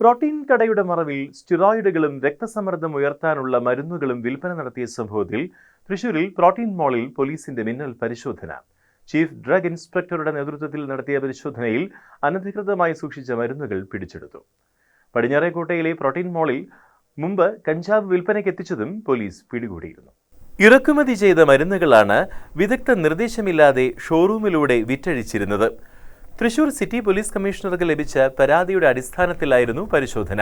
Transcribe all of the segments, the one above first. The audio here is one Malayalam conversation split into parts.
പ്രോട്ടീൻ കടയുടെ മറവിൽ സ്റ്റിറോയിഡുകളും രക്തസമ്മർദ്ദം ഉയർത്താനുള്ള മരുന്നുകളും വിൽപ്പന നടത്തിയ സംഭവത്തിൽ തൃശൂരിൽ പ്രോട്ടീൻ മോളിൽ പോലീസിന്റെ മിന്നൽ പരിശോധന. ചീഫ് ഡ്രഗ് ഇൻസ്പെക്ടറുടെ നേതൃത്വത്തിൽ നടത്തിയ പരിശോധനയിൽ അനധികൃതമായി സൂക്ഷിച്ച മരുന്നുകൾ പിടിച്ചെടുത്തു. പടിഞ്ഞാറേക്കോട്ടയിലെ പ്രോട്ടീൻ മോളിൽ മുമ്പ് കഞ്ചാവ് വിൽപ്പനയ്ക്ക് എത്തിച്ചതും പോലീസ് പിടികൂടിയിരുന്നു. ഇറക്കുമതി ചെയ്ത മരുന്നുകളാണ് വിദഗ്ധ നിർദ്ദേശമില്ലാതെ ഷോറൂമിലൂടെ വിറ്റഴിച്ചിരുന്നത്. തൃശൂർ സിറ്റി പോലീസ് കമ്മീഷണർക്ക് ലഭിച്ച പരാതിയുടെ അടിസ്ഥാനത്തിലായിരുന്നു പരിശോധന.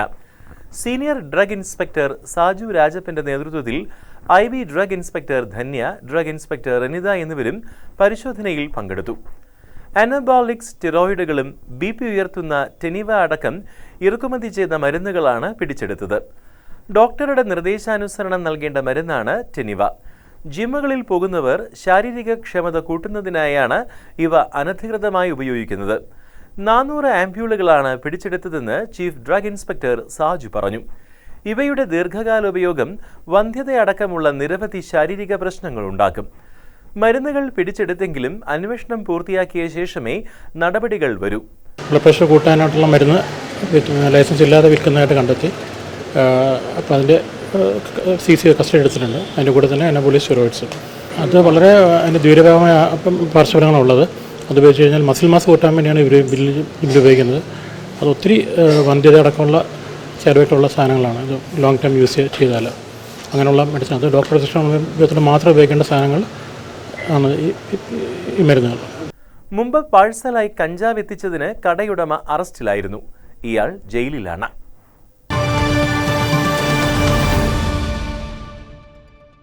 സീനിയർ ഡ്രഗ് ഇൻസ്പെക്ടർ സാജു രാജപ്പന്റെ നേതൃത്വത്തിൽ I V drug inspector Dhanya drug inspector Ranitha എന്നിവരും പരിശോധനയിൽ പങ്കെടുത്തു. അനബോളിക് സ്റ്റിറോയിഡുകളും ബി പി ഉയർത്തുന്ന ടെനിവ അടക്കം ഇറക്കുമതി ചെയ്ത മരുന്നുകളാണ് പിടിച്ചെടുത്തത്. ഡോക്ടറുടെ നിർദ്ദേശാനുസരണം നൽകേണ്ട മരുന്നാണ് ടെനിവ. ജിമ്മുകളിൽ പോകുന്നവർ ശാരീരിക ക്ഷമത കൂട്ടുന്നതിനായാണ് ഇവ അനധികൃതമായി ഉപയോഗിക്കുന്നത്. നാനൂറ് ആംബ്യൂളുകളാണ് പിടിച്ചെടുത്തതെന്ന് ചീഫ് ഡ്രഗ് ഇൻസ്പെക്ടർ സാജു പറഞ്ഞു. ഇവയുടെ ദീർഘകാല ഉപയോഗം വന്ധ്യതയടക്കമുള്ള നിരവധി ശാരീരിക പ്രശ്നങ്ങൾ ഉണ്ടാക്കും. മരുന്നുകൾ പിടിച്ചെടുത്തെങ്കിലും അന്വേഷണം പൂർത്തിയാക്കിയ ശേഷമേ നടപടികൾ വരൂ. ബ്ലഡ് പ്രഷർ കൂട്ടാനായിട്ടുള്ള മരുന്ന് ലൈസൻസ് ഇല്ലാതെ വിൽക്കുന്നതായിട്ട് കണ്ടെത്തി. അപ്പോൾ അതിന്റെ സി സി കസ്റ്റഡി എടുത്തിട്ടുണ്ട്. അതിന്റെ കൂടെ തന്നെ അനബോളി സ്റ്റെറോയിഡ്സ് അത് വളരെ അതിന്റെ ദൂരഭാഗമായ പാർശ്വഫലങ്ങളുള്ളത് അത് ഉപയോഗിച്ച് കഴിഞ്ഞാൽ മസിൽ മാസ് കൂട്ടാൻ വേണ്ടിയാണ് ഇവർ ബില്ല് ബില്ല് ഉപയോഗിക്കുന്നത്. അത് ഒത്തിരി വന്ധ്യത അടക്കമുള്ള ചെലവായിട്ടുള്ള സാധനങ്ങളാണ്. ഇത് ലോങ് ടൈം യൂസ് ചെയ്താൽ അങ്ങനെയുള്ള മെഡിസിൻ അത് ഡോക്ടർ ഉപയോഗത്തിന് മാത്രം ഉപയോഗിക്കേണ്ട സാധനങ്ങൾ ആണ് ഈ മരുന്നുകൾ. മുമ്പ് പാഴ്സലായി കഞ്ചാവ് എത്തിച്ചതിന് കടയുടമ അറസ്റ്റിലായിരുന്നു. ഇയാൾ ജയിലിലാണ്.